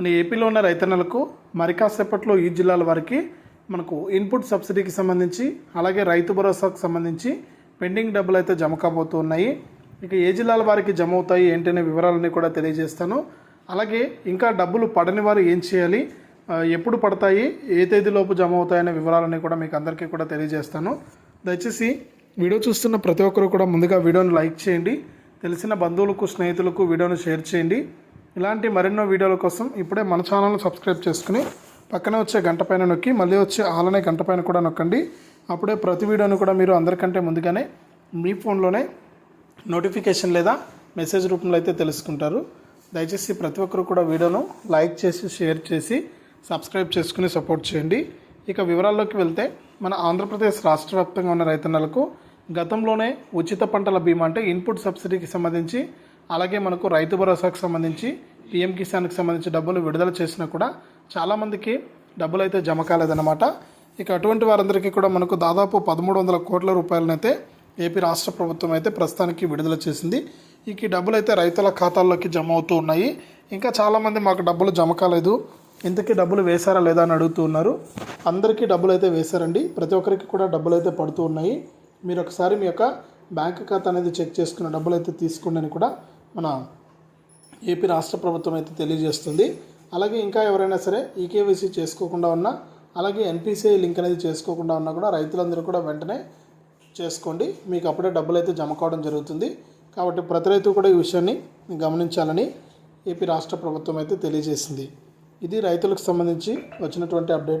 మన ఏపీలో ఉన్న రైతన్నలకు మరి కాసేపట్లో ఈ జిల్లాల వారికి మనకు ఇన్పుట్ సబ్సిడీకి సంబంధించి అలాగే రైతు భరోసాకు సంబంధించి పెండింగ్ డబ్బులు అయితే జమ కాబోతూ ఉన్నాయి ఇక ఏ జిల్లాల వారికి జమ అవుతాయి ఏంటనే వివరాలన్నీ కూడా తెలియజేస్తాను. అలాగే ఇంకా డబ్బులు పడని వారు ఏం చేయాలి? ఎప్పుడు పడతాయి? ఏ తేదీలోపు జమ అవుతాయనే వివరాలన్నీ కూడా మీకు అందరికీ కూడా తెలియజేస్తాను. దయచేసి వీడియో చూస్తున్న ప్రతి ఒక్కరు కూడా ముందుగా వీడియోని లైక్ చేయండి. తెలిసిన బంధువులకు స్నేహితులకు వీడియోను షేర్ చేయండి. ఇలాంటి మరెన్నో వీడియోల కోసం ఇప్పుడే మన ఛానల్ను సబ్స్క్రైబ్ చేసుకుని పక్కనే వచ్చే గంట పైన నొక్కి మళ్ళీ వచ్చే ఆలనే గంట పైన కూడా నొక్కండి. అప్పుడే ప్రతి వీడియోను కూడా మీరు అందరికంటే ముందుగానే మీ ఫోన్లోనే నోటిఫికేషన్ లేదా మెసేజ్ రూపంలో అయితే తెలుసుకుంటారు. దయచేసి ప్రతి ఒక్కరు కూడా వీడియోను లైక్ చేసి షేర్ చేసి సబ్స్క్రైబ్ చేసుకుని సపోర్ట్ చేయండి. ఇక వివరాల్లోకి వెళ్తే మన ఆంధ్రప్రదేశ్ రాష్ట్ర వ్యాప్తంగా ఉన్న రైతన్నలకు గతంలోనే ఉచిత పంటల బీమా అంటే ఇన్పుట్ సబ్సిడీకి సంబంధించి అలాగే మనకు రైతు భరోసాకు సంబంధించి పిఎం కిసాన్కి సంబంధించి డబ్బులు విడుదల చేసినా కూడా చాలామందికి డబ్బులు అయితే జమ కాలేదన్నమాట. ఇక అటువంటి వారందరికీ కూడా మనకు దాదాపు పదమూడు వందల కోట్ల రూపాయలనైతే ఏపీ రాష్ట్ర ప్రభుత్వం అయితే ప్రస్తుతానికి విడుదల చేసింది. ఇక ఈ డబ్బులు అయితే రైతుల ఖాతాల్లోకి జమ అవుతూ ఉన్నాయి. ఇంకా చాలామంది మాకు డబ్బులు జమ కాలేదు. ఇంతకీ డబ్బులు వేశారా లేదా అని అడుగుతూ ఉన్నారు. అందరికీ డబ్బులు అయితే వేశారండి. ప్రతి ఒక్కరికి కూడా డబ్బులు అయితే పడుతూ ఉన్నాయి. మీరు ఒకసారి మీ యొక్క బ్యాంక్ ఖాతా అనేది చెక్ చేసుకున్న డబ్బులు అయితే తీసుకోండి అని కూడా మన ఏపీ రాష్ట్ర ప్రభుత్వం అయితే తెలియజేస్తుంది. అలాగే ఇంకా ఎవరైనా సరే ఈకేవీసీ చేసుకోకుండా ఉన్నా అలాగే ఎన్పిసిఐ లింక్ అనేది చేసుకోకుండా ఉన్నా కూడా రైతులందరూ కూడా వెంటనే చేసుకోండి. మీకు అప్పుడే డబ్బులు అయితే జమ కావడం జరుగుతుంది. కాబట్టి ప్రతి రైతు కూడా ఈ విషయాన్ని గమనించాలని ఏపీ రాష్ట్ర ప్రభుత్వం అయితే తెలియజేసింది. ఇది రైతులకు సంబంధించి వచ్చినటువంటి అప్డేట్.